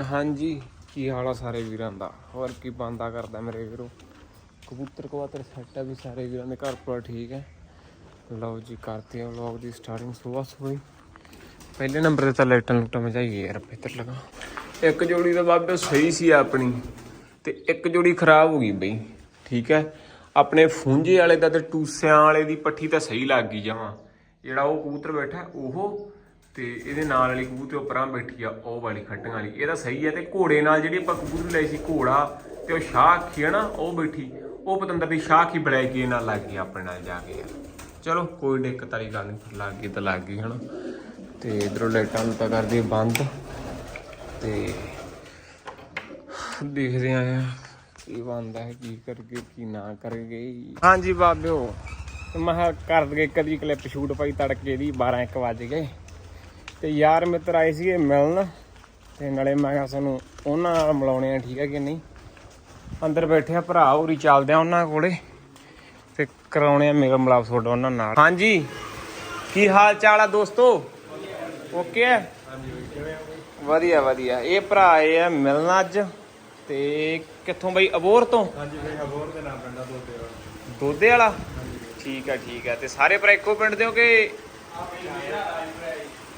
ਹਾਂਜੀ, ਕੀ ਹਾਲ ਆ ਸਾਰੇ ਵੀਰਾਂ ਦਾ? ਹੋਰ ਕੀ ਬੰਦਾ ਕਰਦਾ ਮੇਰੇ ਵੀਰੋ? ਕਬੂਤਰ ਕਵਾਤਰ ਸੈੱਟ ਆ ਵੀ ਸਾਰੇ ਵੀਰਾਂ ਦੇ, ਘਰ ਪਰ ਠੀਕ ਹੈ। ਲਓ ਜੀ, ਕਰਦੇ ਹਾਂ ਵਲੌਗ ਦੀ ਸਟਾਰਟਿੰਗ ਸਵੇਰ ਸਵੇਰ ਪਹਿਲੇ ਨੰਬਰ ਤੇ ਤਾਂ ਲਾਈਟਾਂ ਲੂਟਾਂ ਮਜਾਈਏ ਯਾਰ ਇੱਧਰ ਲਗਾ। ਇੱਕ ਜੋੜੀ ਦਾ ਬਾਬੇ ਸਹੀ ਸੀ ਆਪਣੀ, ਤੇ ਇੱਕ ਜੋੜੀ ਖਰਾਬ ਹੋ ਗਈ ਬਈ, ਠੀਕ ਹੈ। ਆਪਣੇ ਫੂੰਜੇ ਵਾਲੇ ਦਾ ਤੇ ਟੂਸਿਆਂ ਵਾਲੇ ਦੀ ਪੱਠੀ ਤਾਂ ਸਹੀ ਲੱਗ ਗਈ ਜਮਾਂ। ਜਿਹੜਾ ਉਹ ਕਬੂਤਰ ਬੈਠਾ, ਉਹ ਤੇ ਇਹਦੇ ਨਾਲ ਵਾਲੀ ਕਬੂਤਰ ਉੱਪਰਾਂ ਬੈਠੀ ਆ, ਉਹ ਵਾਲੀ ਖੱਟੀਆਂ ਵਾਲੀ। ਇਹਦਾ ਸਹੀ ਹੈ ਤੇ ਘੋੜੇ ਨਾਲ ਜਿਹੜੀ ਆਪਾਂ ਕਬੂਤਰ ਲਈ ਸੀ, ਘੋੜਾ ਤੇ ਉਹ ਸ਼ਾਹ ਅੱਖੀ ਹੈ ਨਾ, ਉਹ ਬੈਠੀ। ਉਹ ਪਤੰਦਰ ਦੀ ਸ਼ਾਹ ਕੀ ਬਲੈਕੀ ਨਾਲ ਲੱਗ ਗਈ ਆਪਣੇ ਨਾਲ ਜਾ ਕੇ। ਯਾਰ ਚਲੋ, ਕੋਈ ਦਿੱਕਤ ਵਾਲੀ ਗੱਲ ਨਹੀਂ ਫਿਰ ਲੱਗ ਗਈ ਤਾਂ ਲੱਗ ਗਈ, ਹਨਾ। ਤੇ ਇਧਰੋਂ ਲਾਈਟਾਂ ਨੂੰ ਤਾਂ ਕਰਦੇ ਬੰਦ। ਤੇ ਦੇਖਦੇ ਆਂ ਕੀ ਬੰਦਾ ਹੈ ਕੀ ਕਰਕੇ ਕੀ ਨਾ ਕਰਗੇ। ਹਾਂਜੀ ਬਾਬਿਓ ਮੈਂ ਕਿਹਾ ਕਰ ਦਗੇ ਕਦੀ ਕਲਿੱਪ ਸ਼ੂਟ ਪਾਈ ਤੜਕੇ ਦੀ 12 1 ਵਜ ਗਏ। ਤੇ ਯਾਰ ਮਿੱਤਰ ਆਏ ਸੀਗੇ ਮਿਲਣ ਤੇ ਨਾਲੇ ਮੈਂ ਕਿਹਾ ਸਾਨੂੰ ਉਹਨਾਂ ਨਾਲ ਮਿਲਾਉਣੇ ਆ ਠੀਕ ਹੈ ਕਿ ਨਹੀਂ? ਅੰਦਰ ਬੈਠੇ ਆ ਭਰਾ ਹੋਰੀ ਚੱਲਦੇ ਆ ਉਹਨਾਂ ਕੋਲੇ ਤੇ ਕਰਾਉਣੇ ਆ ਮੇਰਾ ਮਲਾਪ ਤੁਹਾਡਾ ਉਹਨਾਂ ਨਾਲ। ਹਾਂਜੀ ਕੀ ਹਾਲ ਚਾਲ ਆ ਦੋਸਤੋ? ਓਕੇ ਹੈ ਵਧੀਆ ਵਧੀਆ। ਇਹ ਭਰਾ ਆਏ ਆ ਮਿਲਣ ਅੱਜ ਤੇ ਕਿੱਥੋਂ ਬਈ? ਅਬੋਰ ਤੋਂ? ਹਾਂਜੀ ਬਈ ਹਬੋਰ ਦੇ ਨਾਮ ਪਿੰਡਾ ਦੋਤੇ ਦੋਦੇ ਵਾਲਾ? ਠੀਕ ਆ ਠੀਕ ਆ। ਤੇ ਸਾਰੇ ਭਰਾ ਇੱਕੋ ਪਿੰਡ ਦੇ ਹੋ ਕਿ?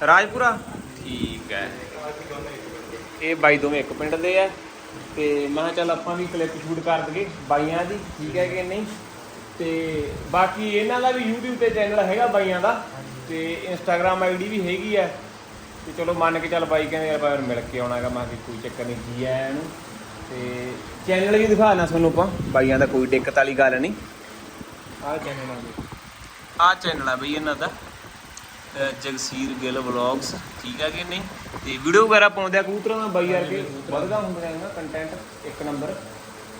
ਰਾਜਪੁਰਾ? ਠੀਕ ਹੈ। ਇਹ ਬਾਈ ਦੋਵੇਂ ਇੱਕ ਪਿੰਡ ਦੇ ਆ। ਤੇ ਮੈਂ ਕਿਹਾ ਚੱਲ ਆਪਾਂ ਵੀ ਕਲਿੱਪ ਸ਼ੂਟ ਕਰ ਦਈਏ ਬਾਈਆਂ ਦੀ ਠੀਕ ਹੈ ਕਿ ਨਹੀਂ? ਤੇ ਬਾਕੀ ਇਹਨਾਂ ਦਾ ਵੀ YouTube ਤੇ ਚੈਨਲ ਹੈਗਾ ਬਾਈਆਂ ਦਾ। ਤੇ Instagram ਆਈਡੀ ਵੀ ਹੈਗੀ ਆ। ਤੇ ਚਲੋ ਮੰਨ ਕੇ ਚੱਲ ਬਾਈ ਕਹਿੰਦੇ ਯਾਰ ਬਾਈ ਮਿਲ ਕੇ ਆਉਣਾਗਾ ਮੈਂ ਕਿਹਾ ਕੋਈ ਚੱਕਰ ਨਹੀਂ ਕੀ ਆ ਇਹਨੂੰ। ਤੇ ਚੈਨਲ ਵੀ ਦਿਖਾਣਾ ਤੁਹਾਨੂੰ ਆਪਾਂ ਬਾਈਆਂ ਦਾ ਕੋਈ ਦਿੱਕਤ ਵਾਲੀ ਗੱਲ ਨਹੀਂ। ਆਹ ਚੈਨਲ ਆ ਆਹ ਚੈਨਲ ਆ ਬਈ ਇਹਨਾਂ ਦਾ। ਜਗਸੀਰ ਗਿੱਲ ਵਲੌਗਸ ਠੀਕ ਹੈ ਕਿ ਨਹੀਂ? ਤੇ ਵੀਡੀਓ ਵਗੈਰਾ ਪਾਉਂਦੇ ਆ ਕਬੂਤਰਾਂ ਦਾ ਬਾਈ ਯਾਰ ਕੇ? ਵਧਗਾ ਹੁੰਦਾ ਹੈਗਾ ਕੰਟੈਂਟ ਇੱਕ ਨੰਬਰ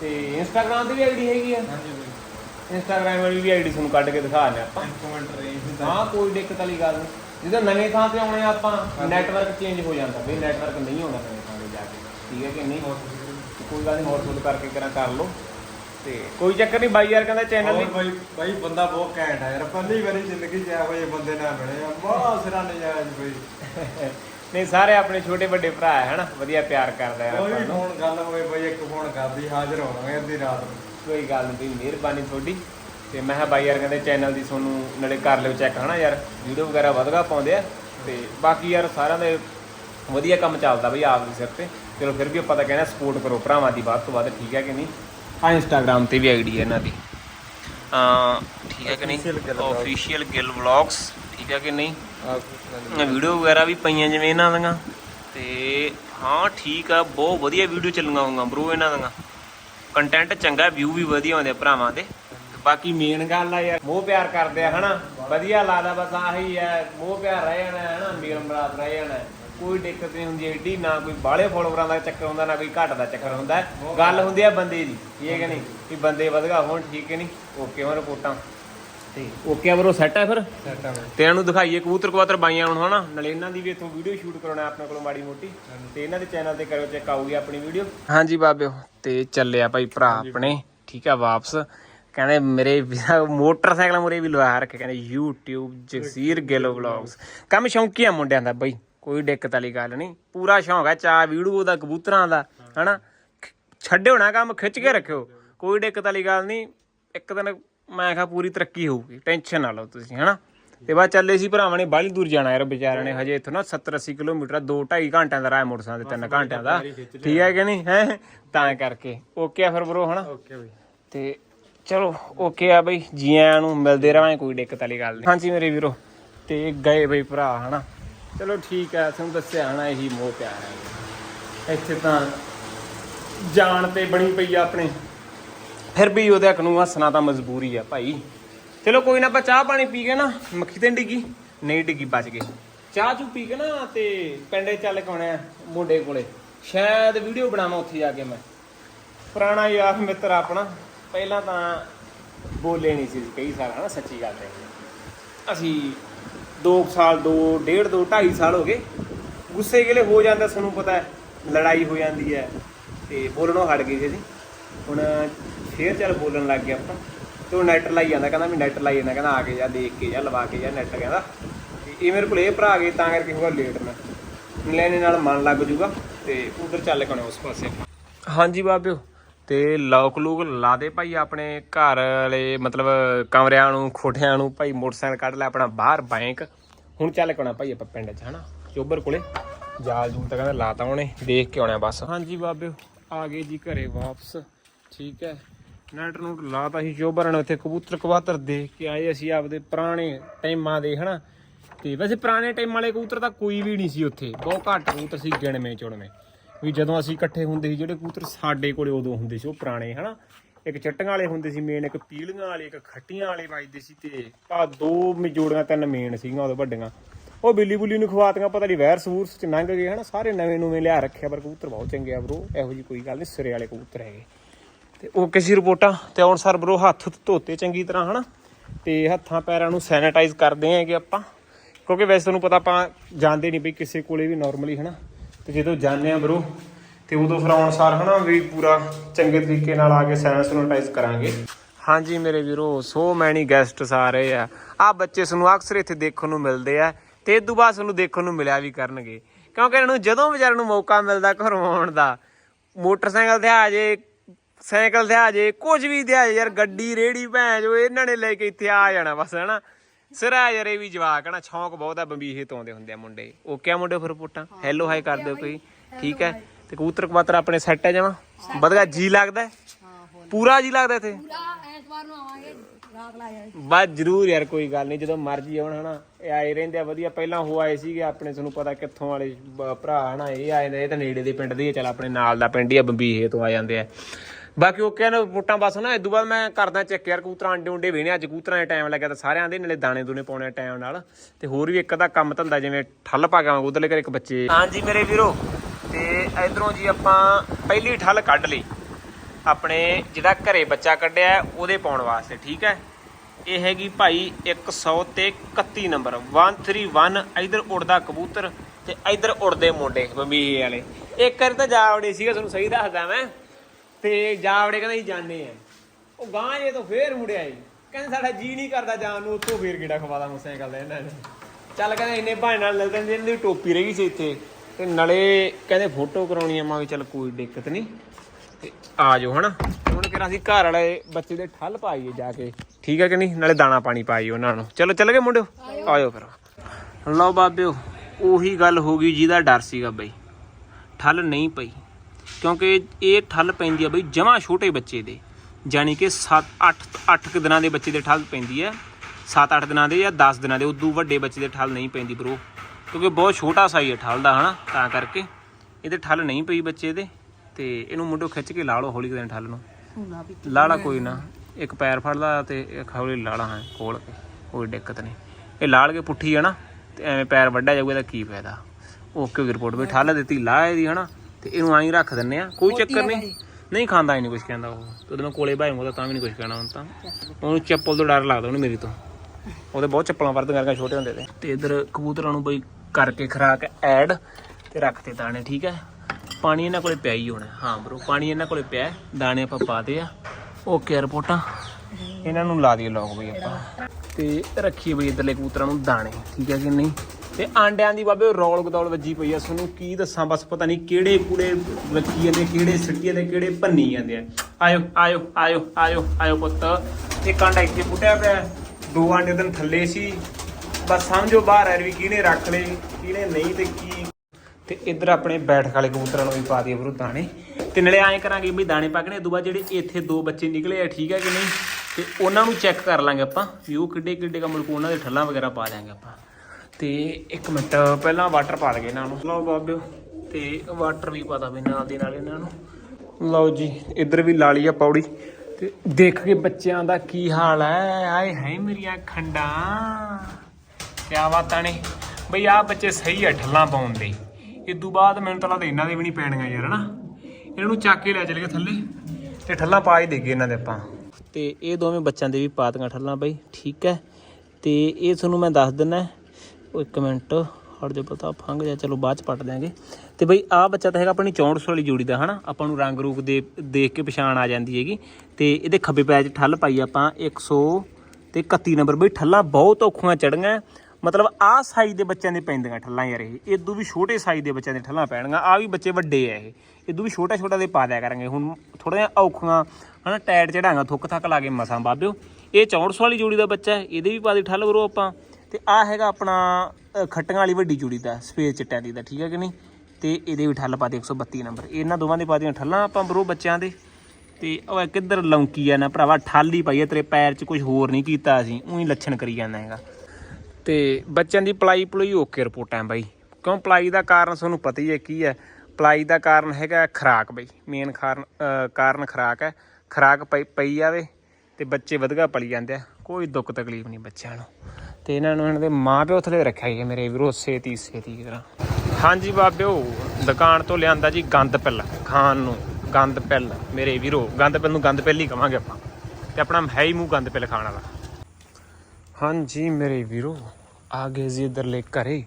ਤੇ ਇੰਸਟਾਗ੍ਰam ਤੇ ਵੀ ਆਈਡੀ ਹੈਗੀ ਆ? ਹਾਂਜੀ ਬਈ ਇੰਸਟਾਗ੍ਰam ਵਾਲੀ ਵੀ ਆਈਡੀ ਤੁਹਾਨੂੰ ਕੱਢ ਕੇ ਦਿਖਾਣੇ ਆਪਾਂ। ਕਮੈਂਟ ਰੇਂਜ ਹਾਂ ਕੋਈ ਦਿੱਕਤ ਵਾਲੀ ਗੱਲ ਨਹੀਂ। ਜਦੋਂ ਨਵੇਂ ਥਾਂ ਤੇ ਆਉਣੇ ਆ ਆਪਾਂ ਨੈਟਵਰਕ ਚੇਂਜ ਹੋ ਜਾਂਦਾ। ਬਈ ਨੈਟਵਰਕ ਨਹੀਂ ਆਉਂਦਾ ਨਵੇਂ ਥਾਂ ਤੇ ਜਾ ਕੇ। ਠੀਕ ਹੈ ਕਿ ਨਹੀਂ? ਕੋਈ ਗੱਲ ਨਹੀਂ ਹੋਰ ਫੁੱਲ ਕਰਕੇ ਕਰਾਂ ਕਰ ਲਓ। ਤੇ ਕੋਈ ਚੱਕਰ ਨਹੀਂ ਬਾਈ ਯਾਰ ਕਹਿੰਦਾ ਚੈਨਲ ਹੋਰ ਦੀ ਬਈ ਬਈ ਬੰਦਾ ਬਹੁਤ ਘੈਂਟ ਆ ਯਾਰ ਪਹਿਲੀ ਵਾਰੀ ਜ਼ਿੰਦਗੀ 'ਚ ਇਹੋ ਜਿਹੇ ਬੰਦੇ ਨਾਲ ਮਿਲੇ ਆ ਬੜਾ ਸਿਰਾ ਨਜਾਇਜ਼ ਬਈ। ਨਹੀਂ ਸਾਰੇ ਆਪਣੇ ਛੋਟੇ ਵੱਡੇ ਭਰਾ ਹੈ ਹਨਾ? ਵਧੀਆ ਪਿਆਰ ਕਰਦਾ ਯਾਰ ਕੋਈ ਆਪਾਂ ਵੀ ਨੂੰ। ਫੋਨ ਗੱਲ ਹੋਵੇ ਬਈ ਇੱਕ ਫੋਨ ਕਰਦੀ ਹਾਜ਼ਰ ਹੋਵਾਂਗੇ ਅੱਧੀ ਰਾਤ ਨੂੰ। ਕੋਈ ਗੱਲ ਨਹੀਂ ਮਿਹਰਬਾਨੀ ਤੁਹਾਡੀ। ਤੇ ਮੈਂ ਕਿਹਾ ਬਾਈ ਯਾਰ ਕਹਿੰਦੇ ਚੈਨਲ ਦੀ ਤੁਹਾਨੂੰ ਨਾਲੇ ਕਰ ਲਿਓ ਚੈੱਕ ਹਨਾ ਯਾਰ? ਵੀਡੀਓ ਵਗੈਰਾ ਵਧਗਾ ਪਾਉਂਦੇ ਆ। ਤੇ ਬਾਕੀ ਯਾਰ ਸਾਰਿਆਂ ਦੇ ਵਧੀਆ ਕੰਮ ਚੱਲਦਾ ਬਈ ਆਪ ਦੇ ਸਿਰ ਤੇ। ਚਲੋ ਫਿਰ ਵੀ ਆਪਾਂ ਤਾਂ ਕਹਿੰਦੇ ਸਪੋਰਟ ਕਰੋ ਭਰਾਵਾਂ ਦੀ ਵੱਧ ਤੋਂ ਵੱਧ ਠੀਕ ਹੈ ਕਿ ਨਹੀਂ? ਆ ਇੰਸਟਾਗ੍ਰam ਤੇ ਵੀ ਆਈਡੀ ਹੈ ਇਹਨਾਂ ਦੀ। ਆ ਠੀਕ ਹੈ ਕਿ ਨਹੀਂ? Vlogs। ਆਫੀਸ਼ੀਅਲ ਗਿੱਲ ਵਲੌਗਸ ਠੀਕ ਹੈ ਕਿ ਨਹੀਂ? ਆ ਵੀਡੀਓ ਵਗੈਰਾ ਵੀ ਪਈਆਂ ਜਿਵੇਂ ਇਹਨਾਂ ਦੀਆਂ। ਤੇ ਹਾਂ ਠੀਕ ਆ ਬਹੁਤ ਵਧੀਆ ਵੀਡੀਓ ਚੱਲੂਗਾ ਹੋਊਗਾ ਬ్రో ਇਹਨਾਂ ਦੀਆਂ। ਕੰਟੈਂਟ ਚੰਗਾ ਵਿਊ ਵੀ ਵਧੀਆ ਆਉਂਦੇ ਆ ਭਰਾਵਾਂ ਦੇ। ਤੇ ਬਾਕੀ ਮੇਨ ਗੱਲ ਆ ਯਾਰ ਮੋਹ ਪਿਆਰ ਕਰਦੇ ਆ ਹਨਾ? ਵਧੀਆ ਲੱਗਦਾ ਬਸ ਆਹੀ ਹੈ ਮੋਹ ਪਿਆਰ ਰਹਿ ਜਾਣਾ ਹੈ ਹਨਾ? ਮੇਲ ਮਰਾਦ ਰਹਿ ਜਾਣਾ। ਹੈ। ਕੋਈ ਦਿੱਕਤ ਨਹੀਂ ਹੁੰਦੀ ਐਡੀ ਨਾ ਕੋਈ ਬਾਹਲੇ ਫੋਲੋਵਰਾਂ ਦਾ ਚੱਕਰ ਹੁੰਦਾ ਨਾ ਕੋਈ ਘੱਟ ਦਾ ਚੱਕਰ ਹੁੰਦਾ। ਗੱਲ ਹੁੰਦੀ ਆ ਬੰਦੇ ਦੀ ਠੀਕ ਹੈ ਕਿ ਨਹੀਂ? ਵੀ ਬੰਦੇ ਵਧਗਾ ਹੋਣ ਠੀਕ ਹੈ ਨਹੀਂ ਓਕੇ ਹੋ ਰਿਪੋਰਟਾਂ ਤੇ ਓਕੇ ਆ ਬਰੋ ਸੈੱਟ ਹੈ ਫਿਰ? ਸੈਟ ਆ ਤੇ ਇਹਨਾਂ ਨੂੰ ਦਿਖਾਈਏ ਕਬੂਤਰ ਕਬੂਤਰ ਬਾਈਆਂ ਹੁਣ ਹਨਾ? ਨਾਲੇ ਇਹਨਾਂ ਦੀ ਵੀ ਇਥੋਂ ਵੀਡੀਓ ਸ਼ੂਟ ਕਰਾਉਣਾ ਆਪਣੇ ਕੋਲ ਮਾੜੀ ਮੋਟੀ। ਤੇ ਇਹਨਾਂ ਦੇ ਚੈਨਲ ਤੇ ਕਰਿਓ ਚੈੱਕ ਆਊਗੀ ਆਪਣੀ ਵੀਡੀਓ ਹਾਂਜੀ ਬਾਬਿਓ ਤੇ ਚੱਲਿਆ ਭਾਈ ਭਰਾ ਆਪਣੇ ਠੀਕ ਆ ਵਾਪਸ। ਕਹਿੰਦੇ ਮੇਰੇ ਮੋਟਰਸਾਈਕਲ ਮੁਰੇ ਵੀ ਲਵਾ ਰੱਖੇ ਕਹਿੰਦੇ YouTube ਜਗਸੀਰ ਗਿੱਲ ਵਲੌਗਸ ਕੰਮ ਸ਼ੌਂਕੀਆ ਮੁੰਡਿਆਂ ਦਾ ਬਈ। ਕੋਈ ਦਿੱਕਤ ਵਾਲੀ ਗੱਲ ਨਹੀਂ। ਪੂਰਾ ਸ਼ੌਂਕ ਹੈ ਚਾ ਵੀਡੀਓ ਦਾ ਕਬੂਤਰਾਂ ਦਾ ਹਨਾ? ਛੱਡਿਓ ਨਾ ਕੰਮ ਖਿੱਚ ਕੇ ਰੱਖਿਓ। ਕੋਈ ਦਿੱਕਤ ਵਾਲੀ ਗੱਲ ਨਹੀਂ। ਇੱਕ ਦਿਨ ਮੈਂ ਕਿਹਾ ਪੂਰੀ ਤਰੱਕੀ ਹੋਊਗੀ। ਟੈਨਸ਼ਨ ਨਾ ਲਓ ਤੁਸੀਂ ਹਨਾ? ਤੇ ਬਾਅਦ ਚੱਲੇ ਸੀ ਭਰਾਵਾਂ ਨੇ ਬਾਹਲੀ ਦੂਰ ਜਾਣਾ ਯਾਰ ਵਿਚਾਰਿਆਂ ਨੇ। ਹਜੇ ਇੱਥੋਂ ਨਾ 70 80 ਕਿਲੋਮੀਟਰ 2 2.5 ਘੰਟਿਆਂ ਦਾ ਰਾਹ ਮੋਟਰਸਾਈਕਲ ਤੇ 3 ਘੰਟਿਆਂ ਦਾ। ਠੀਕ ਹੈ ਕਿ ਨਹੀਂ? ਹੈ? ਤਾਂ ਕਰਕੇ। ਓਕੇ ਆ ਫਿਰ ਬਰੋ ਹਨਾ? ਓਕੇ ਬਈ। ਤੇ ਚਲੋ ਓਕੇ ਆ ਬਈ। ਜੀ ਆਇਆਂ ਨੂੰ ਮਿਲਦੇ ਰਵਾਂਗੇ ਕੋਈ ਦਿੱਕਤ ਵਾਲੀ ਗੱਲ ਨਹੀਂ। ਹਾਂਜੀ ਮੇਰੇ ਵੀਰੋ ਤੇ ਗਏ ਬਈ ਭਰਾ ਹਨਾ? ਚਲੋ ਠੀਕ ਹੈ, ਤੁਹਾਨੂੰ ਦੱਸਿਆ ਹਨਾ ਇਹੀ ਮੋਹ ਪਿਆਰ ਹੈ। ਇੱਥੇ ਤਾਂ ਜਾਣ ਤੇ ਬਣੀ ਪਈ ਆ ਆਪਣੇ। ਫਿਰ ਵੀ ਉਹਦੇ ਹੱਕ ਨੂੰ ਹੱਸਣਾ ਤਾਂ ਮਜਬੂਰੀ ਆ ਭਾਈ। ਚਲੋ ਕੋਈ ਨਾ, ਆਪਾਂ ਚਾਹ ਪਾਣੀ ਪੀ ਕੇ ਨਾ, ਮੱਖੀ ਤੇ ਡਿੱਗੀ, ਨਹੀਂ ਡਿੱਗੀ ਬਚ ਗਏ ਚਾਹ ਚੂ ਪੀ ਕੇ ਨਾ ਤੇ ਪਿੰਡੇ ਚੱਲ ਕੇ ਆਉਣੇ ਆ ਮੋਢੇ ਕੋਲੇ। ਸ਼ਾਇਦ ਵੀਡੀਓ ਬਣਾਵਾਂ ਉੱਥੇ ਜਾ ਕੇ ਮੈਂ। ਪੁਰਾਣਾ ਯਾਰ ਮਿੱਤਰ ਆਪਣਾ, ਪਹਿਲਾਂ ਤਾਂ ਬੋਲੇ ਨਹੀਂ ਸੀ ਕਈ ਸਾਲ, ਹਨਾ, ਸੱਚੀ ਗੱਲ ਹੈ। ਅਸੀਂ 2 ਸਾਲ 2 ਡੇਢ 2 2.5 ਸਾਲ ਹੋ ਗਏ। ਗੁੱਸੇ ਗਿਲੇ ਹੋ ਜਾਂਦਾ ਤੁਹਾਨੂੰ ਪਤਾ ਹੈ, ਲੜਾਈ ਹੋ ਜਾਂਦੀ ਹੈ ਤੇ ਬੋਲਣੋਂ ਹਟ ਗਏ ਸੀ ਅਸੀਂ। ਹੁਣ ਫੇਰ ਚੱਲ ਬੋਲਣ ਲੱਗ ਗਿਆ ਆਪਾਂ। ਤੇ ਉਹ ਨੈਟ ਲਾਈ ਜਾਂਦਾ, ਕਹਿੰਦਾ ਵੀ ਨੈਟ ਲਾਈ ਜਾਂਦਾ, ਕਹਿੰਦਾ ਆ ਕੇ ਜਾ, ਦੇਖ ਕੇ ਜਾ, ਲਵਾ ਕੇ ਜਾ ਨੈਟ ਕਹਿੰਦਾ। ਇਹ ਮੇਰੇ ਕੋਲ ਇਹ ਭਰਾ ਗਏ, ਤਾਂ ਕਰਕੇ ਹੋਇਆ ਲੇਟ ਮੈਂ। ਲੈਣੇ ਨਾਲ ਮਨ ਲੱਗ ਜੂਗਾ ਤੇ ਉਧਰ ਚੱਲ ਕਣੇ ਉਸ ਪਾਸੇ। ਹਾਂਜੀ ਬਾਬਿਓ। ਤੇ ਲੋਕ ਲੂਕ ਲਾ ਦੇ ਭਾਈ ਆਪਣੇ ਘਰ ਵਾਲੇ ਮਤਲਬ ਕਮਰਿਆਂ ਨੂੰ ਖੋਠਿਆਂ ਨੂੰ ਭਾਈ ਮੋਟਰਸਾਈਕਲ ਕੱਢ ਲੈ ਆਪਣਾ ਬਾਹਰ ਬੈਂਕ ਹੁਣ ਚੱਲ ਕਣਾ ਭਾਈ ਆਪਾਂ ਪਿੰਡ 'ਚ ਹਨਾ? ਚੋਬਰ ਕੋਲੇ। ਜਾਲ ਜੂਲ ਤਾਂ ਕਹਿੰਦਾ ਲਾਤਾ ਉਹਨੇ ਦੇਖ ਕੇ ਆਉਣਾ ਬਸ। ਹਾਂਜੀ ਬਾਬਿਓ ਆ ਗਏ ਜੀ ਘਰੇ ਵਾਪਸ। ਠੀਕ ਹੈ। ਨੈਟ ਨੂੰ ਲਾਤਾ ਸੀ ਚੋਬਰ ਨੇ ਉੱਥੇ ਕਬੂਤਰ ਕਵਾਤਰ ਦੇਖ ਕੇ ਆਏ ਅਸੀਂ ਆਪਦੇ ਪੁਰਾਣੇ ਟਾਈਮਾਂ ਦੇ ਹਨਾ? ਤੇ ਵੈਸੇ ਪੁਰਾਣੇ ਟਾਈਮ ਵਾਲੇ ਕਬੂਤਰ ਤਾਂ ਕੋਈ ਵੀ ਨਹੀਂ ਸੀ ਉੱਥੇ। ਬਹੁਤ ਘੱਟ ਕਬੂਤਰ ਸੀ ਗਿਣਵੇਂ ਚੁਣਵੇਂ। ਵੀ ਜਦੋਂ ਅਸੀਂ ਇਕੱਠੇ ਹੁੰਦੇ ਸੀ, ਜਿਹੜੇ ਕਬੂਤਰ ਸਾਡੇ ਕੋਲੇ ਉਦੋਂ ਹੁੰਦੇ ਸੀ, ਉਹ ਪੁਰਾਣੇ, ਹਨਾ? ਇੱਕ ਚਟੀਆਂ ਵਾਲੇ ਹੁੰਦੇ ਸੀ ਮੇਨ ਇੱਕ ਪੀਲੀਆਂ ਵਾਲੇ, ਇੱਕ ਖੱਟੀਆਂ ਵਾਲੇ ਵੱਜਦੇ ਸੀ ਤੇ ਆ ਦੋ ਮੇ ਤਿੰਨ ਮੇਨ ਸੀਗੀਆਂ ਉਦੋਂ ਵੱਡੀਆਂ। ਉਹ ਬਿੱਲੀ ਬੁੱਲੀ ਨੂੰ ਖਵਾਤੀਆਂ, ਪਤਾ ਨਹੀਂ ਵੈਰ ਸੂਰਸ ਚ ਲੰਘ ਗਏ, ਹਨਾ? ਸਾਰੇ ਨਵੇਂ ਨਵੇਂ ਲਿਆ ਰੱਖਿਆ, ਪਰ ਕਬੂਤਰ ਬਹੁਤ ਚੰਗੇ ਆ ਬਰੋ ਇਹੋ ਜੀ ਕੋਈ ਗੱਲ ਨਹੀਂ ਸਿਰੇ ਵਾਲੇ ਕਬੂਤਰ ਹੈਗੇ। ਤੇ ਓਕੇ ਸੀ ਰਿਪੋਰਟਾਂ, ਤੇ ਹੁਣ ਸਰ ਬਰੋ ਹੱਥ ਧੋਤੇ ਚੰਗੀ ਤਰ੍ਹਾਂ, ਹਨਾ? ਤੇ ਹੱਥਾਂ ਪੈਰਾਂ ਨੂੰ ਸੈਨੀਟਾਈਜ਼ ਕਰਦੇ ਹੈਗੇ ਆਪਾਂ। ਕਿਉਂਕਿ ਵੈਸੇ ਤੁਹਾਨੂੰ ਪਤਾ ਆਪਾਂ ਜਾਂਦੇ ਨਹੀਂ ਬਈ ਕਿਸੇ ਕੋਲੇ ਵੀ ਨਾਰਮਲੀ ਹਨਾ? ਤੇ ਜਦੋਂ ਜਾਂਦੇ ਆ ਬਰੋ ਤੇ ਉਦੋਂ ਫਿਰ ਆਉਣ ਹਨਾ ਵੀ ਪੂਰਾ ਚੰਗੇ ਤਰੀਕੇ ਨਾਲ ਆ ਕੇ ਸੈਨੀਟਾਈਜ਼ ਕਰਾਂਗੇ। ਹਾਂਜੀ ਮੇਰੇ ਵੀਰੋ ਸੋ ਮੈਨੀ ਗੈਸਟ ਸਾਰੇ ਆ। ਆ ਬੱਚੇ ਸਾਨੂੰ ਅਕਸਰ ਇੱਥੇ ਦੇਖਣ ਨੂੰ ਮਿਲਦੇ ਆ ਤੇ ਇਦੋਂ ਬਾਅਦ ਸਾਨੂੰ ਦੇਖਣ ਨੂੰ ਮਿਲਿਆ ਵੀ ਕਰਨਗੇ। ਕਿਉਂਕਿ ਇਹਨਾਂ ਨੂੰ ਜਦੋਂ ਵਿਚਾਰ ਨੂੰ ਮੌਕਾ ਮਿਲਦਾ ਘਰੋਂ ਆਉਣ ਦਾ, ਮੋਟਰਸਾਈਕਲ ਤੇ ਆ ਜੇ, ਸਾਈਕਲ ਤੇ ਆ ਜੇ ਕੁਝ ਵੀ ਤੇ ਆ ਜੇ ਯਾਰ, ਗੱਡੀ ਰੇੜੀ ਭੈਣ ਜੋ, ਇਹਨਾਂ ਨੇ ਲੈ ਕੇ ਇੱਥੇ ਆ ਜਾਣਾ ਬਸ, ਹਨਾ। ਸਿਰਾ ਯਾਰ ਵੀ ਜਵਾਕ ਹਨਾ ਸ਼ੌਂਕ ਬਹੁਤ ਆ ਬੰਬੀਹੇ ਤੋਂ ਆਉਂਦੇ ਹੁੰਦੇ ਆ ਮੁੰਡੇ। ਉਹ ਕਿਆ ਮੁੰਡੇ ਫਿਰ ਪੁੱਟਾਂ ਹੈਲੋ ਹਾਈ ਕਰ ਦਿਓ ਕੋਈ। ਠੀਕ ਹੈ ਤੇ ਕਬੂਤਰ ਕਬੂਤਰ ਆਪਣੇ ਸੈੱਟ ਹੈ ਜਮਾ? ਵਧੀਆ ਜੀ ਲੱਗਦਾ ਹੈ? ਪੂਰਾ ਜੀ ਲੱਗਦਾ ਇੱਥੇ? ਐਤਵਾਰ ਨੂੰ ਆਵਾਂਗੇ ਰਾਤ ਲਾ ਜਾਏ ਬਸ ਜਰੂਰ ਯਾਰ ਕੋਈ ਗੱਲ ਨਹੀਂ ਜਦੋਂ ਮਰਜ਼ੀ ਆਉਣ ਹਨਾ। ਇਹ ਆਏ ਰਹਿੰਦੇ ਆ ਵਧੀਆ। ਪਹਿਲਾਂ ਉਹ ਆਏ ਸੀਗੇ ਆਪਣੇ ਤੁਹਾਨੂੰ ਪਤਾ ਕਿੱਥੋਂ ਵਾਲੇ ਬ- ਭਰਾ ਹਨਾ ਇਹ ਆਏ ਨੇ ਇਹ ਤਾਂ ਨੇੜੇ ਦੇ ਪਿੰਡ ਦੇ ਹੀ ਆ, ਚੱਲ ਆਪਣੇ ਨਾਲ ਦਾ ਪਿੰਡ ਹੀ ਆ ਬੰਬੀਹੇ ਤੋਂ ਆ ਜਾਂਦੇ ਆ। ਬਾਕੀ ਉਹ ਕਹਿੰਦੇ ਵੋਟਾਂ ਬਸ ਨਾ ਇਦੋਂ ਬਾਅਦ ਮੈਂ ਕਰਦਾ ਚੈੱਕ ਯਾਰ, ਕਬੂਤਰਾਂ ਅੰਡੇ ਉਂਡੇ ਵੇਣੇ ਅੱਜ ਕਬੂਤਰਾਂ ਦੇ ਟਾਈਮ ਲੱਗਿਆ ਤਾਂ ਸਾਰਿਆਂ ਦੇ, ਨਾਲੇ ਦਾਣੇ ਦੂਨੇ ਪਾਉਣੇ ਟਾਈਮ ਨਾਲ। ਤੇ ਹੋਰ ਵੀ ਇੱਕ ਅੱਧਾ ਕੰਮ ਧੰਦਾ, ਜਿਵੇਂ ਠੱਲ ਪਾ ਕੇ ਆਵਾਂਗੇ ਉਧਰਲੇ ਘਰ ਇੱਕ ਬੱਚੇ। ਹਾਂਜੀ ਮੇਰੇ ਵੀਰੋ, ਤੇ ਇਧਰੋਂ ਜੀ ਆਪਾਂ ਪਹਿਲੀ ਠੱਲ ਕੱਢ ਲਈ। ਆਪਣੇ ਜਿਹੜਾ ਘਰੇ ਬੱਚਾ ਕੱਢਿਆ, ਉਹਦੇ ਪਾਉਣ ਵਾਸਤੇ, ਠੀਕ ਹੈ? ਇਹ ਹੈਗੀ ਭਾਈ 100 ਤੇ 31 ਨੰਬਰ। 131 ਇਧਰ ਉੜਦਾ ਕਬੂਤਰ ਤੇ ਇਧਰ ਉੜਦੇ ਮੁੰਡੇ ਬੰਬੀ ਵਾਲੇ। ਇੱਕ ਵਾਰ ਤਾਂ ਜਾਵੜੇ ਸੀਗਾ, ਤੁਹਾਨੂੰ ਸਹੀ ਦੱਸਦਾ ਮੈਂ। ਤੇ ਜਾਵੜੇ ਕਹਿੰਦਾ ਅਸੀਂ ਜਾਣੇ ਆ ਉਹ ਗਾਂ ਜੇ ਤੋਂ ਫੇਰ ਮੁੜਿਆ ਜੀ। ਕਹਿੰਦਾ ਸਾਡਾ ਜੀ ਨਹੀਂ ਕਰਦਾ ਜਾਣ ਨੂੰ, ਉੱਥੋਂ ਫੇਰ ਗੇੜਾ ਖਵਾਦਾ ਮੋਟਰਸਾਈਕਲ ਦਾ ਇਹਨਾਂ ਨੇ। ਚੱਲ ਕਹਿੰਦਾ ਇੰਨੇ ਭਾਈ ਨਾਲ ਲੈ ਲੈਂਦੇ ਇਹਨਾਂ ਦੀ ਟੋਪੀ ਰਹੀ ਸੀ ਇੱਥੇ। ਤੇ ਨਾਲੇ ਕਹਿੰਦੇ ਫੋਟੋ ਕਰਾਉਣੀ ਆ, ਮੈਂ ਵੀ ਚੱਲ ਕੋਈ ਦਿੱਕਤ ਨਹੀਂ। ਤੇ ਆ ਜਾਓ ਹਨਾ। ਹੁਣ ਕਿਹੜਾ ਅਸੀਂ ਘਰ ਵਾਲੇ ਬੱਚੇ ਦੇ ਠੱਲ ਪਾਈਏ ਜਾ ਕੇ। ਠੀਕ ਹੈ ਕਿ ਨਹੀਂ? ਨਾਲੇ ਦਾਣਾ ਪਾਣੀ ਪਾਈਏ ਉਹਨਾਂ ਨੂੰ। ਚਲੋ, ਚੱਲ ਗਏ ਮੁੰਡਿਓ। ਆਇਓ ਫਿਰ। ਲਓ ਬਾਬਿਓ, ਉਹੀ ਗੱਲ ਹੋ ਗਈ ਜਿਹਦਾ ਡਰ ਸੀਗਾ ਬਈ। ਠੱਲ ਨਹੀਂ ਪਈ। ਕਿਉਂਕਿ ਇਹ ਠੱਲ ਪੈਂਦੀ ਆ ਬਈ ਜਮਾਂ ਛੋਟੇ ਬੱਚੇ ਦੇ। ਜਾਨੀ ਕਿ 7 8 8 ਦਿਨਾਂ ਦੇ ਬੱਚੇ ਦੇ ਠੱਲ ਪੈਂਦੀ ਹੈ 7 8 ਦਿਨਾਂ ਦੇ ਜਾਂ 10 ਦਿਨਾਂ ਦੇ ਉਦੋਂ ਵੱਡੇ ਬੱਚੇ ਦੇ ਠੱਲ ਨਹੀਂ ਪੈਂਦੀ ਬ్రో ਕਿਉਂਕਿ ਬਹੁਤ ਛੋਟਾ ਸਾਈ ਹੈ ਠੱਲ ਦਾ ਹਨਾ? ਤਾਂ ਕਰਕੇ ਇਹਦੇ ਠੱਲ ਨਹੀਂ ਪਈ ਬੱਚੇ ਦੇ ਤੇ ਇਹਨੂੰ ਮੁੰਡੋ ਖਿੱਚ ਕੇ ਲਾ ਲਓ ਹੌਲੀ ਕਿਤੇ ਠੱਲ ਨੂੰ। ਲਾਲਾ ਕੋਈ ਨਾ ਇੱਕ ਪੈਰ ਫੜ ਲਾ ਤੇ ਇੱਕ ਹੌਲੀ ਲਾਲਾ ਹਾਂ ਕੋਲ ਕੇ ਕੋਈ ਦਿੱਕਤ ਨਹੀਂ। ਇਹ ਲਾਲ ਕੇ ਪੁੱਠੀ ਹੈ ਨਾ ਤੇ ਐਵੇਂ ਪੈਰ ਵੱਡਾ ਜਾਊਗਾ ਤਾਂ ਕੀ ਫਾਇਦਾ। ਓਕੇ ਰਿਪੋਰਟ ਵੀ ਠੱਲ ਦਿੱਤੀ ਲਾ ਇਹਦੀ ਹਨਾ? ਤੇ ਇਹਨੂੰ ਐਂ ਰੱਖ ਦਿੰਨੇ ਆ। ਕੋਈ ਚੱਕਰ ਨਹੀਂ। ਨਹੀਂ ਖਾਂਦਾ ਹੀ ਨਹੀਂ ਕੁਝ ਕਹਿੰਦਾ ਉਹ। ਤੇ ਉਹਦੇ ਮੈਂ ਕੋਲੇ ਭਾਈ ਤਾਂ ਵੀ ਨਹੀਂ ਕੁਝ ਕਹਿਣਾ ਹੁਣ ਤਾਂ। ਉਹਨੂੰ ਚੱਪਲ ਤੋਂ ਡਰ ਲੱਗਦਾ ਉਹਨੂੰ ਮੇਰੀ ਤੋਂ। ਉਹਦੇ ਬਹੁਤ ਚੱਪਲਾਂ ਵਰਦ ਕਰਕੇ ਛੋਟੇ ਹੁੰਦੇ ਤੇ। ਤੇ ਇਧਰ ਕਬੂਤਰਾਂ ਨੂੰ ਬਈ ਕਰਕੇ ਖਰਾਕ ਐਡ ਤੇ ਰੱਖਤੇ ਦਾਣੇ ਠੀਕ ਹੈ? ਪਾਣੀ ਇਹਨਾਂ ਕੋਲੇ ਪਿਆ ਹੀ ਹੋਣਾ। ਹਾਂ ਬ్రో ਪਾਣੀ ਇਹਨਾਂ ਕੋਲੇ ਪਿਆ ਦਾਣੇ ਆਪਾਂ ਪਾਤੇ ਆ। ਓਕੇ ਰਿਪੋਰਟਾਂ। ਇਹਨਾਂ ਨੂੰ ਲਾ ਦਈਏ ਲੋਕ ਬਈ ਆਪਾਂ। ਤੇ ਰੱਖੀਏ ਬਈ ਇਧਰਲੇ ਕਬੂਤਰਾਂ ਨੂੰ ਦਾਣੇ ਠੀਕ ਹੈ ਕਿ ਨਹੀਂ? ਤੇ ਆਂਡਿਆਂ ਦੀ ਬਾਬੇ ਰੌਲ ਗਦੌਲ ਵੱਜੀ ਪਈ ਆ। ਤੁਹਾਨੂੰ ਕੀ ਦੱਸਾਂ, ਬਸ ਪਤਾ ਨਹੀਂ ਕਿਹੜੇ ਕੂੜੇ ਰੱਖੀ ਜਾਂਦੇ, ਕਿਹੜੇ ਸਿੱਟੀ ਜਾਂਦੇ, ਕਿਹੜੇ ਭੰਨੀ ਜਾਂਦੇ ਆ। ਆਇਓ ਆਇਓ ਆਇਓ ਆਇਓ ਆਇਓ ਪੁੱਤ। ਇੱਕ ਆਂਡਾ ਇੱਥੇ ਪੁੱਟਿਆ ਪਿਆ। ਦੋ ਆਂਡੇ ਦਿਨ ਥੱਲੇ ਸੀ। ਬਸ ਸਮਝੋ ਬਾਹਰ ਐਰ ਵੀ ਕਿਹਨੇ ਰੱਖ ਲਏ, ਕਿਹਨੇ ਨਹੀਂ ਤੇ ਕੀ। ਤੇ ਇੱਧਰ ਆਪਣੇ ਬੈਠਕ ਵਾਲੇ ਕਬੂਤਰਾਂ ਨੂੰ ਵੀ ਪਾ ਦਈਏ ਬਰੋ ਦਾਣੇ। ਤੇ ਨਾਲੇ ਐਂ ਕਰਾਂਗੇ ਵੀ ਦਾਣੇ ਪਾ ਉਦੋਂ ਬਾਅਦ ਜਿਹੜੇ ਇੱਥੇ ਦੋ ਬੱਚੇ ਨਿਕਲੇ ਆ, ਠੀਕ ਹੈ ਕਿ ਨਹੀਂ? ਤੇ ਉਹਨਾਂ ਨੂੰ ਚੈੱਕ ਕਰ ਲਾਂਗੇ ਆਪਾਂ, ਵੀ ਉਹ ਕਿੱਡੇ ਕਿੱਡੇ ਕਮਲ ਕੋ ਉਹਨਾਂ ਦੇ ਠੱਲਾਂ ਵਗੈਰਾ ਪਾ ਦਿਆਂਗੇ ਆਪਾਂ। ਤੇ ਇੱਕ ਮਿੰਟ, ਪਹਿਲਾਂ ਵਾਟਰ ਪਾ ਲਗੇ ਇਹਨਾਂ ਨੂੰ। ਲਓ ਬਾਬਿਓ, ਤੇ ਵਾਟਰ ਵੀ ਪਤਾ ਵੀ ਨਾਲ ਦੀ ਨਾਲ ਇਹਨਾਂ ਨੂੰ। ਲਓ ਜੀ, ਇੱਧਰ ਵੀ ਲਾ ਲਈ ਆ ਪੌੜੀ। ਤੇ ਦੇਖ ਕੇ ਬੱਚਿਆਂ ਦਾ ਕੀ ਹਾਲ ਹੈ? ਆਏ ਹੈ ਮੇਰੀਆਂ ਖੰਡਾਂ ਕਿਆ ਬਾਤਾਂ ਨੇ। ਬਈ ਆ ਬੱਚੇ ਸਹੀ ਆ ਠੱਲਾਂ ਪਾਉਣ ਦੇ। ਇਦੋਂ ਬਾਅਦ ਮੈਨੂੰ ਤਾਂ ਲੱਗਦਾ ਇਹਨਾਂ ਦੇ ਵੀ ਨਹੀਂ ਪੈਣੀਆਂ ਯਾਰ, ਹਨਾ? ਇਹਨਾਂ ਨੂੰ ਚੱਕ ਕੇ ਲੈ ਚਲੇ ਗਏ ਥੱਲੇ ਤੇ ਠੱਲਾਂ ਪਾ ਹੀ ਦੇਗੇ ਇਹਨਾਂ ਦੇ ਆਪਾਂ। ਤੇ ਇਹ ਦੋਵੇਂ ਬੱਚਿਆਂ ਦੇ ਵੀ ਪਾਤੀਆਂ ਠੱਲਾਂ ਬਈ, ਠੀਕ ਹੈ। ਤੇ ਇਹ ਤੁਹਾਨੂੰ ਮੈਂ ਦੱਸ ਦਿੰਦਾ ਉਹ ਇੱਕ ਮਿੰਟ, ਹਟ ਜਾ ਪਤਾ ਫੰਗ ਜਾ ਚਲੋ ਬਾਅਦ ਚ ਪੱਟ ਦਿਆਂਗੇ। ਤੇ ਬਈ ਆ ਬੱਚਾ ਤਾਂ ਹੈਗਾ ਆਪਣੀ 64 ਵਾਲੀ ਜੋੜੀ ਦਾ, ਹਨਾ? ਆਪਾਂ ਨੂੰ ਰੰਗ ਰੂਪ ਦੇ ਦੇਖ ਕੇ ਪਛਾਣ ਆ ਜਾਂਦੀ ਹੈਗੀ। ਤੇ ਇਹਦੇ ਖੱਬੇ ਪੈਰ 'ਚ ਠੱਲ ਪਾਈ ਆਪਾਂ 100 ਤੇ 31 ਨੰਬਰ। ਬਈ, ਠੱਲਾਂ ਬਹੁਤ ਔਖੀਆਂ ਚੜੀਆਂ ਮਤਲਬ ਆਹ ਸਾਈਜ਼ ਦੇ ਬੱਚਿਆਂ ਦੇ ਪੈਂਦੀਆਂ ਠੱਲਾਂ ਯਾਰ ਇਹ। ਇਦੋਂ ਵੀ ਛੋਟੇ ਸਾਈਜ਼ ਦੇ ਬੱਚਿਆਂ ਦੇ ਠੱਲਾਂ ਪੈਣਗੀਆਂ। ਆ ਵੀ ਬੱਚੇ ਵੱਡੇ ਆ ਇਹ। ਇਦੋਂ ਵੀ ਛੋਟਾ ਛੋਟਾ ਦੇ ਪਾ ਦਿਆ ਕਰਾਂਗੇ। ਹੁਣ ਥੋੜਾ ਜਿਹਾ ਔਖੀਆਂ, ਹਨਾ, ਟਾਇਰ ਚੜਾਂਗਾ ਥੁੱਕ ਥੱਕ ਲਾ ਕੇ ਮਸਾਂ, ਬਾਬਿਓ। ਇਹ 400 ਵਾਲੀ ਜੋੜੀ ਦਾ ਬੱਚਾ ਇਹਦੇ ਵੀ ਪਾ ਦੀ ਠੱਲ ਬਰੋ ਆਪਾਂ। ਤੇ ਆ ਹੈਗਾ ਆਪਣਾ ਅ, ਖੱਟੀਆਂ ਵਾਲੀ ਵੱਡੀ ਜੋੜੀ ਦਾ ਸਫੇਦ ਚਿੱਟਿਆਂ ਦੀ ਦਾ ਠੀਕ ਹੈ ਕਿ ਨਹੀਂ? ਤੇ ਇਹਦੇ ਵੀ ਠੱਲ ਪਾ ਦੇ 132 ਨੰਬਰ। ਇਹਨਾਂ ਦੋਵਾਂ ਦੇ ਪਾ ਦੀਆਂ ਠੱਲਾਂ ਆਪਾਂ ਬਰੋ ਬੱਚਿਆਂ ਦੇ। ਤੇ ਉਹ ਕਿੱਧਰ ਲੌਂਕੀ ਆ ਨਾ ਭਰਾਵਾ ਠੱਲ ਹੀ ਪਾਈ ਆ ਤੇਰੇ ਪੈਰ 'ਚ ਕੁਝ ਹੋਰ ਨਹੀਂ ਕੀਤਾ ਅਸੀਂ ਉਹੀ ਲੱਛਣ ਕਰੀ ਜਾਂਦਾ ਹੈਗਾ। ਤੇ ਬੱਚਿਆਂ ਦੀ ਪਲਾਈ ਪਲੂਈ ਓਕੇ ਰਿਪੋਰਟਾਂ ਬਾਈ। ਕਿਉਂ ਪਲਾਈ ਦਾ ਕਾਰਨ ਤੁਹਾਨੂੰ ਪਤਾ ਹੀ ਹੈ ਕੀ ਹੈ? ਪਲਾਈ ਦਾ ਕਾਰਨ ਹੈਗਾ ਖਰਾਕ ਬਈ ਮੇਨ ਕਾਰਨ ਕਾਰਨ ਖਰਾਕ ਹੈ। ਖਰਾਕ ਪਈ ਪਈ ਜਾਵੇ ਤੇ ਬੱਚੇ ਵਧਗਾ ਪਲੀ ਜਾਂਦੇ ਆ ਕੋਈ ਦੁੱਖ ਤਕਲੀਫ ਨਹੀਂ ਬੱਚਿਆਂ ਨੂੰ। ਤੇ ਇਹਨਾਂ ਨੂੰ ਇਹਨਾਂ ਦੇ ਮਾਂ ਪਿਓ ਥਲੇ ਰੱਖਿਆ ਹੀ ਹੈ ਮੇਰੇ ਵੀਰੋ, ਸੇਤੀ ਸੇਤੀ ਦੀ ਹਾਂਜੀ ਬਾਬਿਓ, ਦੁਕਾਨ ਤੋਂ ਲਿਆਂਦਾ ਜੀ ਗੰਦ ਪਿੱਲ, ਖਾਣ ਨੂੰ ਗੰਦ ਪਿੱਲ, ਮੇਰੇ ਵੀਰੋ, ਗੰਦ ਪਿੱਲ ਨੂੰ ਗੰਦ ਪਿੱਲ ਹੀ ਕਵਾਂਗੇ ਆਪਾਂ। ਤੇ ਆਪਣਾ ਹੈ ਹੀ ਮੂੰਹ ਗੰਦ ਪਿੱਲ ਖਾਣ ਵਾਲਾ। ਹਾਂਜੀ ਮੇਰੇ ਵੀਰੋ, ਆ ਗਏ ਜੀ ਇਧਰਲੇ ਘਰੇ।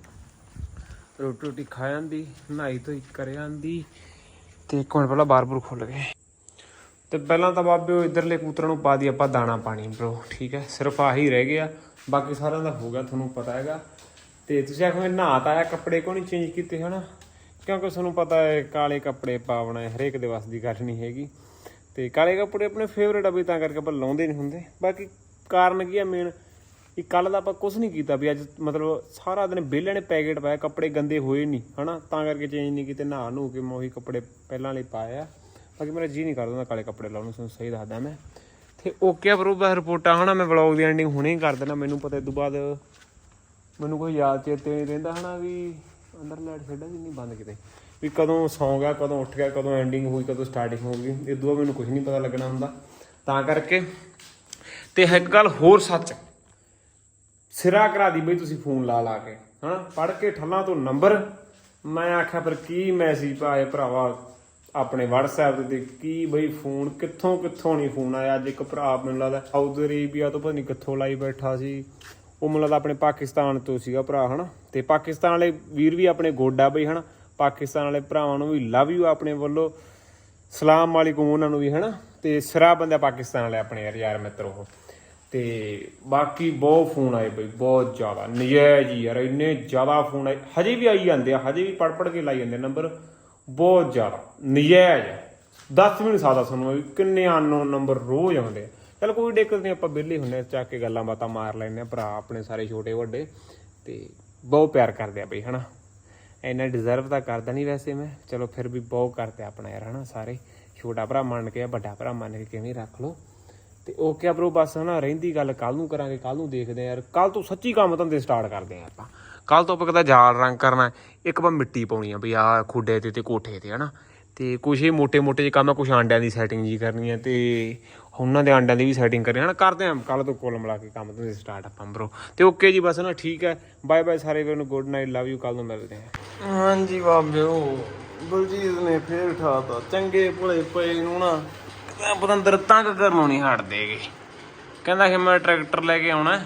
ਰੋਟੀ ਰੋਟੀ ਖਾ ਜਾਂਦੀ ਨਹਾਈ ਤੋਂ ਕਰੇ ਆਂਦੀ, ਤੇ ਇੱਕ ਮਿੰਟ ਪਹਿਲਾਂ ਬਾਰ-ਬੂਰ ਖੁੱਲ ਗਏ। ਤੇ ਪਹਿਲਾਂ ਤਾਂ ਬਾਬਿਓ ਇਧਰਲੇ ਕੂਤਰਾਂ ਨੂੰ ਪਾ ਦੀ ਆਪਾਂ ਦਾਣਾ ਪਾਣੀ ਬ్రో ਠੀਕ ਹੈ? ਸਿਰਫ ਆਹੀ ਰਹਿ ਗਿਆ। ਬਾਕੀ ਸਾਰਿਆਂ ਦਾ ਹੋ ਗਿਆ, ਤੁਹਾਨੂੰ ਪਤਾ ਹੈਗਾ। ਤੇ ਤੁਸੀਂ ਆਖੋਗੇ ਨਹਾ ਤਾਂ ਆਇਆ ਕੱਪੜੇ ਕਿਉਂ ਨਹੀਂ ਚੇਂਜ ਕੀਤੇ, ਹਨਾ? ਕਿਉਂਕਿ ਤੁਹਾਨੂੰ ਪਤਾ ਹੈ, ਕਾਲੇ ਕੱਪੜੇ ਪਾਵਣਾ ਹਰੇਕ ਦੇ ਵੱਸ ਦੀ ਗੱਲ ਨਹੀਂ ਹੈਗੀ। ਤੇ ਕਾਲੇ ਕੱਪੜੇ ਆਪਣੇ ਫੇਵਰੇਟ ਆ ਵੀ, ਤਾਂ ਕਰਕੇ ਆਪਾਂ ਲਾਉਂਦੇ ਨਹੀਂ ਹੁੰਦੇ। ਬਾਕੀ ਕਾਰਨ ਕੀ ਆ ਮੇਨ ਇਹ ਕੱਲ ਦਾ ਆਪਾਂ ਕੁਝ ਨਹੀਂ ਕੀਤਾ ਵੀ ਅੱਜ, ਮਤਲਬ ਸਾਰਾ ਦਿਨ ਵਿਹਲੇ ਨੇ ਪੈਕੇਟ ਪਾਇਆ, ਕੱਪੜੇ ਗੰਦੇ ਹੋਏ ਨਹੀਂ, ਹਨਾ? ਤਾਂ ਕਰਕੇ ਚੇਂਜ ਨਹੀਂ ਕੀਤੇ, ਨਹਾ ਨੂੰ ਕੇ ਮੈਂ ਉਹੀ ਕੱਪੜੇ ਪਹਿਲਾਂ ਵਾਲੇ ਪਾਇਆ ਬਾਕੀ ਮੇਰਾ ਜੀ ਨਹੀਂ ਕਰਦਾ ਕਾਲੇ ਕੱਪੜੇ ਲਾਉਣ ਨੂੰ, ਤੁਹਾਨੂੰ ਸਹੀ ਦੱਸਦਾ ਮੈਂ। ਤੇ ਓਕੇ ਆ ਬਰੋਬਰ ਰਿਪੋਰਟਾਂ, ਹਨਾ ਮੈਂ ਵਲੌਗ ਦੀ ਐਂਡਿੰਗ ਹੁਣੇ ਹੀ ਕਰ ਦੇਣਾ ਮੈਨੂੰ ਪਤਾ ਤੋਂ ਬਾਅਦ ਮੈਨੂੰ ਕੋਈ ਯਾਦ ਚੇਤੇ ਨਹੀਂ ਰਹਿੰਦਾ ਹਨਾ ਵੀ ਅੰਦਰ ਲਾਈਟ ਛੱਡਾ ਜੀ ਬੰਦ ਕਿਤੇ। ਵੀ ਕਦੋਂ ਸੌਂ ਗਿਆ ਕਦੋਂ ਉੱਠ ਗਿਆ, ਕਦੋਂ ਐਂਡਿੰਗ ਹੋਈ, ਕਦੋਂ ਸਟਾਰਟਿੰਗ ਹੋ ਗਈ, ਇਹ ਤੋਂ ਬਾਅਦ ਮੈਨੂੰ ਕੁਝ ਨਹੀਂ ਪਤਾ ਲੱਗਣਾ ਹੁੰਦਾ। ਤਾਂ ਕਰਕੇ ਤੇ ਇੱਕ ਗੱਲ ਹੋਰ ਸੱਚ, ਸਿਰਾ ਕਰਾ ਦੀ ਬਈ ਤੁਸੀਂ ਫੋਨ ਲਾ ਲਾ ਕੇ, ਹਨਾ? ਪੜ ਕੇ ਠੱਲਾਂ ਤੋਂ ਨੰਬਰ, ਮੈਂ ਆਖਿਆ ਪਰ ਕੀ ਮੈਸੇਜ ਪਾਏ ਭਰਾਵਾ ਆਪਣੇ WhatsApp ਤੇ ਕੀ ਬਈ ਫੋਨ, ਕਿੱਥੋਂ ਕਿੱਥੋਂ ਨਹੀਂ ਫੋਨ ਆਇਆ? ਅੱਜ ਇੱਕ ਭਰਾ ਮੈਨੂੰ ਲੱਗਦਾ ਸਾਊਦੀ ਅਰੇਬੀਆ ਤੋਂ ਪਤਾ ਨਹੀਂ ਕਿੱਥੋਂ ਲਾਈ ਬੈਠਾ ਸੀ। ਉਹ ਮੈਨੂੰ ਲੱਗਦਾ ਆਪਣੇ ਪਾਕਿਸਤਾਨ ਤੋਂ ਸੀਗਾ ਭਰਾ, ਹਨਾ? ਤੇ ਪਾਕਿਸਤਾਨ ਵਾਲੇ ਵੀਰ ਵੀ ਆਪਣੇ ਗੋਡਾ ਬਈ, ਹਨਾ? ਪਾਕਿਸਤਾਨ ਵਾਲੇ ਭਰਾਵਾਂ ਨੂੰ ਵੀ ਲਵ ਯੂ ਆਪਣੇ ਵੱਲੋਂ। ਸਲਾਮ ਵਾਲੇਕੁਮ ਉਹਨਾਂ ਨੂੰ ਵੀ, ਹਨਾ? ਤੇ ਸਿਰਾ ਬੰਦਾ ਪਾਕਿਸਤਾਨ ਵਾਲੇ ਆਪਣੇ ਯਾਰ ਯਾਰ ਮਿੱਤਰ ਉਹ। ਤੇ ਬਾਕੀ ਬਹੁਤ ਫੋਨ ਆਏ ਬਈ, ਬਹੁਤ ਜ਼ਿਆਦਾ। ਨਜਾਇਜ਼ ਹੀ ਯਾਰ, ਇੰਨੇ ਜ਼ਿਆਦਾ ਫੋਨ ਆਏ। ਹਜੇ ਵੀ ਆਈ ਜਾਂਦੇ ਆ, ਹਜੇ ਵੀ ਪੜ ਪੜ ਕੇ ਲਾਈ ਜਾਂਦੇ ਨੰਬਰ ਬਹੁਤ ਜ਼ਿਆਦਾ, ਨਜਾਇਜ਼ ਦੱਸ ਵੀ ਨਹੀਂ ਸਕਦਾ ਸਾਨੂੰ ਕਿੰਨੇ ਅਨਨੋਨ ਨੰਬਰ ਰੋਜ਼ ਆਉਂਦੇ ਆ। ਚਲ ਕੋਈ ਦਿੱਕਤ ਨਹੀਂ ਆਪਾਂ ਵਿਹਲੇ ਹੁੰਨੇ ਆ, ਚੱਕ ਕੇ ਗੱਲਾਂ ਬਾਤਾਂ ਮਾਰ ਲੈਂਦੇ ਆ, ਭਰਾ ਆਪਣੇ ਸਾਰੇ ਛੋਟੇ ਵੱਡੇ, ਤੇ ਬਹੁਤ ਪਿਆਰ ਕਰਦੇ ਆ ਬਈ, ਹਨਾ? ਇੰਨਾ ਡਿਜ਼ਰਵ ਤਾਂ ਕਰਦਾ ਨਹੀਂ ਵੈਸੇ ਮੈਂ। ਚਲੋ ਫਿਰ ਵੀ ਬਹੁਤ ਕਰਦੇ ਆ ਆਪਣਾ ਯਾਰ, ਹਨਾ, ਸਾਰੇ। ਛੋਟਾ ਭਰਾ ਮੰਨ ਕੇ ਵੱਡਾ ਭਰਾ ਮੰਨ ਕੇ ਕਿਵੇਂ ਰੱਖ ਲਓ। ਤੇ ਓਕੇ ਆ ਬ్రో ਬਸ, ਹਨਾ, ਰਹਿੰਦੀ ਗੱਲ ਕੱਲ ਨੂੰ ਕਰਾਂਗੇ ਕੱਲ ਨੂੰ ਦੇਖਦੇ ਆ ਯਾਰ। ਕੱਲ ਤੋਂ ਸੱਚੀ ਕੰਮ ਧੰਦੇ ਸਟਾਰਟ ਕਰਦੇ ਆ ਆਪਾਂ। ਕੱਲ ਤੋਂ ਆਪਾਂ ਕਦਾ ਜਾਲ ਰੰਗ ਕਰਨਾ ਇੱਕ ਆਪਾਂ ਮਿੱਟੀ ਪਾਉਣੀ ਆ ਵੀ ਆ ਖੁੱਡੇ ਤੇ ਤੇ ਕੋਠੇ ਤੇ, ਹਨਾ? ਤੇ ਕੁਝ ਇਹ ਮੋٹے-ਮੋٹے ਜਿਹੇ ਕੰਮ ਆ ਕੁਝ ਆਂਡਿਆਂ ਦੀ ਸੈਟਿੰਗ ਜੀ ਕਰਨੀ ਆ ਤੇ ਉਹਨਾਂ ਦੇ ਆਂਡਿਆਂ ਦੀ ਵੀ ਸੈਟਿੰਗ ਕਰਨੀ ਹੈ ਨਾ ਕਰਦੇ ਆ ਕੱਲ ਤੋਂ ਕੋਲ ਮਿਲਾ ਕੇ ਕੰਮ ਤੋਂ ਸਟਾਰਟ ਆਪਾਂ ਬ్రో ਤੇ ਓਕੇ ਜੀ, ਬਸ ਨਾ, ਠੀਕ ਹੈ। ਬਾਏ ਬਾਏ ਸਾਰੇ ਵੀਰ ਨੂੰ ਗੁੱਡ ਨਾਈਟ ਲਵ ਯੂ ਕੱਲ ਨੂੰ ਮਿਲਦੇ ਆ। ਹਾਂਜੀ ਬਾਬਿਓ ਗੁਲਜੀਤ ਨੇ ਫੇਰ ਉਠਾਤਾ ਚੰਗੇ ਭਲੇ ਪਏ ਨੂੰ ਨਾ ਪਤੰਦਰ ਤੰਗ ਕਰਨੋਂ ਨਹੀਂ ਹਟਦੇਗੇ ਕਹਿੰਦਾ ਕਿ ਮੈਂ ਟਰੈਕਟਰ ਲੈ ਕੇ ਆਉਣਾ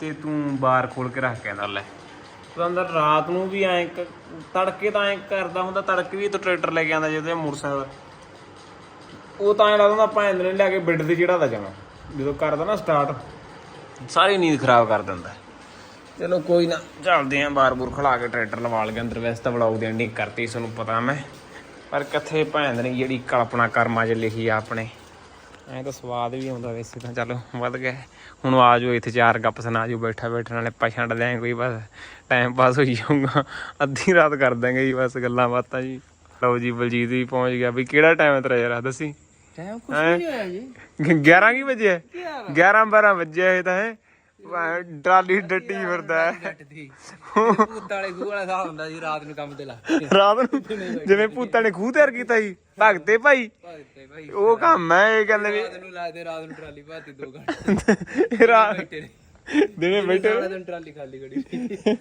ਤੇ ਤੂੰ ਬਾਰ ਖੋਲ ਕੇ ਰੱਖ ਕਹਿੰਦਾ, ਲੈ। ਅੰਦਰ ਰਾਤ ਨੂੰ ਵੀ ਐਂ ਕ- ਤੜਕੇ ਤਾਂ ਐਂ ਕਰਦਾ ਹੁੰਦਾ, ਤੜਕੇ ਵੀ ਤੂੰ ਟਰੈਕਟਰ ਲੈ ਕੇ ਆਉਂਦਾ ਜਦੋਂ ਮੋਟਰਸਾਈਕਲ। ਉਹ ਤਾਂ ਐਂ ਲੱਗਦਾ ਹੁੰਦਾ ਭੈਣ ਨੇ ਲਿਆ ਕੇ ਬਿੱਡ ਤੇ ਚੜਾਦਾ ਜਾਣਾ ਜਦੋਂ ਕਰਦਾ ਨਾ ਸਟਾਰਟ ਸਾਰੀ ਨੀਂਦ ਖਰਾਬ ਕਰ ਦਿੰਦਾ। ਚਲੋ ਕੋਈ ਨਾ, ਚੱਲਦੇ ਆਂ ਬਾਰ-ਬੂਰ ਖਲਾ ਕੇ ਟਰੈਕਟਰ ਲਵਾ ਲਗੇ ਅੰਦਰ। ਵੈਸੇ ਤਾਂ ਵਲੌਗ ਦੀ ਐਂਡਿੰਗ ਕਰਤੀ ਤੁਹਾਨੂੰ ਪਤਾ ਮੈਂ। ਪਰ ਕਿੱਥੇ ਭੈਣ ਨੇ ਜਿਹੜੀ ਕਲਪਨਾ ਕਰਮਾਂ 'ਚ ਲਿਖੀ ਆ ਆਪਣੇ। ਐਂ ਤਾਂ ਸਵਾਦ ਵੀ ਆਉਂਦਾ ਵੈਸੇ ਤਾਂ ਚਲੋ ਵੱਧ ਗਿਆ। ਹੁਣ ਆ ਜਾਓ ਇੱਥੇ ਚਾਰ ਗੱਪ ਸੁਣਾ ਜਾਓ ਬੈਠਾ ਬੈਠਣ ਵਾਲੇ ਆਪਾਂ ਛੱਡ ਦਿਆਂ ਕੋਈ ਬਸ ਟਾਈਮ ਪਾਸ ਹੋਈ ਜਾਊਗਾ। ਅੱਧੀ ਰਾਤ ਕਰ ਦਾਂਗੇ ਜੀ ਬਸ ਗੱਲਾਂ ਬਾਤਾਂ ਜੀ। ਲਓ ਜੀ ਬਲਜੀਤ ਵੀ ਪਹੁੰਚ ਗਿਆ। ਵੀ ਕਿਹੜਾ ਟਾਈਮ ਹੈ ਤੇਰਾ ਯਾਰ ਦੱਸੀ? ਟਾਈਮ ਕੁਝ ਹੈਂ? ਨਹੀਂ ਹੋਇਆ ਜੀ। 11 ਕੀ ਵਜੇ 11 12 ਵਜੇ ਇਹ ਤਾਂ ਹੈ? ਟਰਾਲੀ ਡੱਟੀ ਫਿਰਦਾ ਹੈ। ਭੂਤ ਵਾਲੇ ਖੂਹ ਵਾਲਾ ਸਾਹ ਹੁੰਦਾ ਜੀ ਰਾਤ ਨੂੰ ਕੰਮ ਤੇ ਲਾ ਰਾਤ ਨੂੰ ਜਿਵੇਂ ਭੂਤਾਂ ਨੇ ਖੂਹ ਤਿਆਰ ਕੀਤਾ ਸੀ ਭਗਤੇ ਭਾਈ। ਭਗਤੇ ਭਾਈ ਉਹ ਕੰਮ ਹੈ ਇਹ ਕਹਿੰਦੇ ਵੀ। ਰਾਤ ਨੂੰ ਲਾਦੇ ਰਾਤ ਨੂੰ ਟਰਾਲੀ ਭਾਤੀ 2 ਘੰਟੇ। ਰਾਤ ਦਿਨੇ ਬੈਠੇ ਸਾਰਾ ਦਿਨ ਟਰਾਲੀ ਖਾਲੀ ਖੜੀ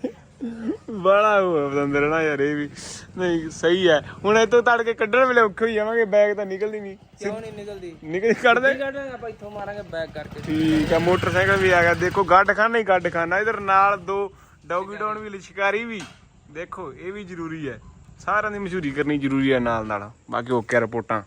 ਬੜਾ ਉਹ ਬਦੰਦਰ ਨਾ ਯਾਰ ਇਹ ਵੀ। ਨਹੀਂ ਸਹੀ ਹੈ। ਹੁਣ ਇਹ ਤੋਂ ਤੜ ਕੇ ਕੱਢਣ ਵੇਲੇ ਔਖੇ ਹੀ ਜਾਵਾਂਗੇ ਬੈਗ ਤਾਂ ਨਿਕਲਦੀ ਨਹੀਂ। ਕਿਉਂ ਨਹੀਂ ਨਿਕਲਦੀ? ਨਿਕਲ ਕੱਢ ਦੇ। ਕੱਢਾਂਗੇ ਆਪਾਂ ਇੱਥੋਂ ਮਾਰਾਂਗੇ ਬੈਕ ਕਰਕੇ। ਠੀਕ ਹੈ ਮੋਟਰਸਾਈਕਲ ਵੀ ਆ ਗਿਆ। ਦੇਖੋ ਗੱਡ ਖਾਨਾ ਹੀ ਗੱਡ ਖਾਨਾ ਇਧਰ ਨਾਲ ਦੋ ਡੌਗੀ ਡੌਨ ਵੀ ਲਿਸ਼ਕਾਰੀ ਵੀ। ਦੇਖੋ ਇਹ ਵੀ ਜ਼ਰੂਰੀ ਹੈ। ਸਾਰਿਆਂ ਦੀ ਮਸ਼ਹੂਰੀ ਕਰਨੀ ਜ਼ਰੂਰੀ ਹੈ ਨਾਲ ਨਾਲ। ਬਾਕੀ ਓਕੇ ਰਿਪੋਰਟਾਂ।